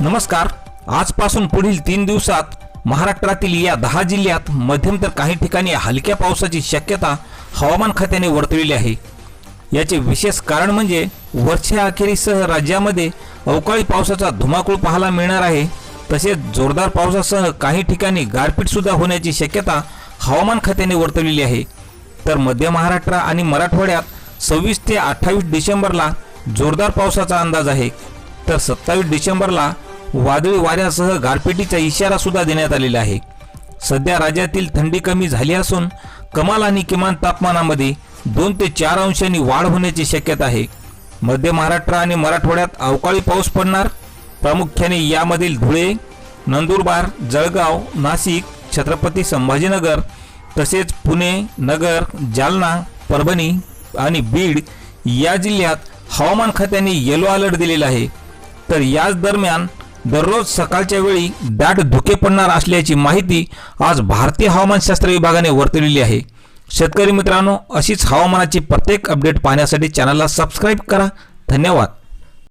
नमस्कार. आजपासून पुढील तीन दिवसात महाराष्ट्रातील या दहा जिल्ह्यात मध्यम तर काही ठिकाणी हलक्या पावसाची शक्यता हवामान खात्याने वर्तवलेली आहे. याचे विशेष कारण म्हणजे वरच्या अखेरीसह राज्यामध्ये अवकाळी पावसाचा धुमाकूळ पाहायला मिळणार आहे. तसेच जोरदार पावसासह काही ठिकाणी गारपीट सुद्धा होण्याची शक्यता हवामान खात्याने वर्तवलेली आहे. तर मध्य महाराष्ट्र आणि मराठवाड्यात सव्वीस ते अठ्ठावीस डिसेंबरला जोरदार पावसाचा अंदाज आहे. तर सत्तावीस डिसेंबरला वादळी वाऱ्यासह गारपिटीचा इशारा सुद्धा देण्यात आलेला आहे. सध्या राज्यातील थंडी कमी झाली असून कमाल आणि किमान तापमानामध्ये दोन ते चार अंशांनी वाढ होण्याची शक्यता आहे. मध्य महाराष्ट्र आणि मराठवाड्यात अवकाळी पाऊस पडणार प्रामुख्याने यामधील धुळे नंदुरबार जळगाव नाशिक छत्रपती संभाजीनगर तसेच पुणे नगर जालना परभणी आणि बीड या जिल्ह्यात हवामान खात्याने येलो अलर्ट दिलेला आहे. तर याच दरम्यान दररोज सकाळच्या वेळी दाट धुके पडणार असल्याची माहिती आज भारतीय हवामानशास्त्र विभागाने वर्तवलेली आहे. शेतकरी मित्रांनो अशीच हवामानाची प्रत्येक अपडेट पाहण्यासाठी चॅनलला सबस्क्राईब करा. धन्यवाद.